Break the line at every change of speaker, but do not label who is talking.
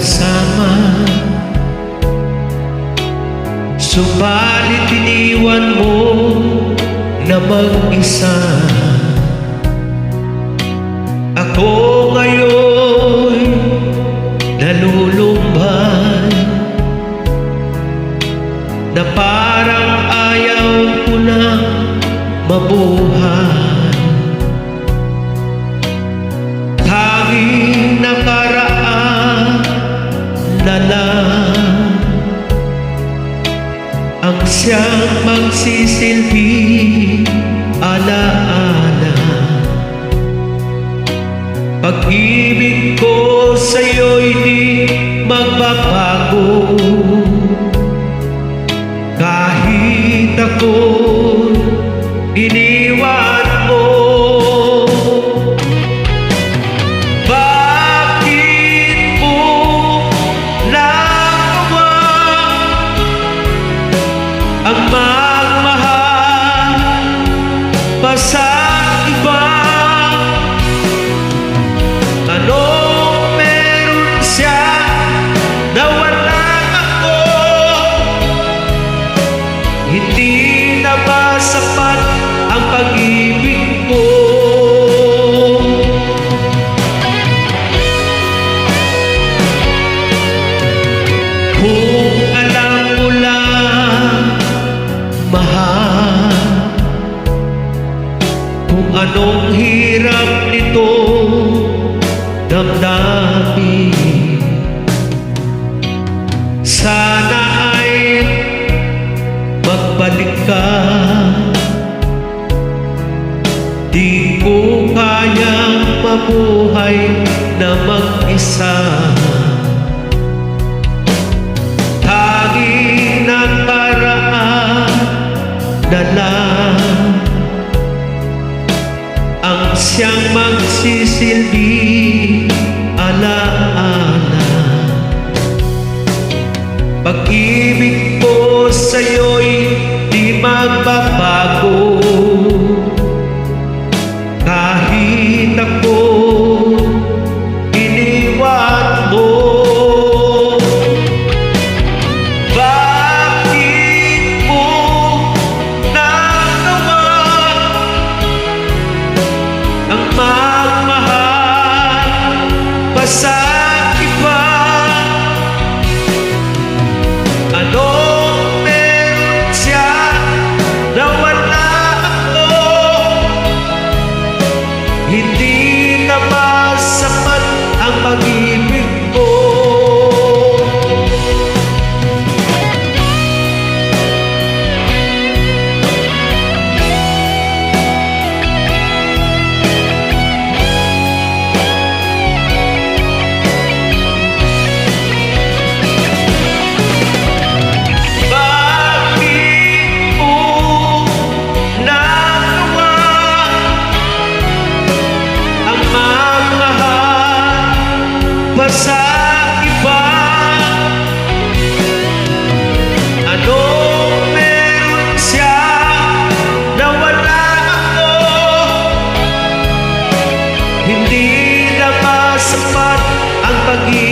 kasama. Subalit iniwan mo na mag-isa. Ako ngayon nalulumbay Na parang ayaw ko na Ang siyang magsisilbi alaala. Pag-ibig ko sa'yo'y di magbabago. Kahit ako pa sa iba? Hirap nito damdamin. Sana ay magbalik ka. Di ko kayang mabuhay na mag-isa Ang siyang magsisilbi alaala. Pag-ibig ko sa'yo'y di magbabago sa iba? Anong meron siya na wala ako? Hindi na ba sapat ang pag-ibig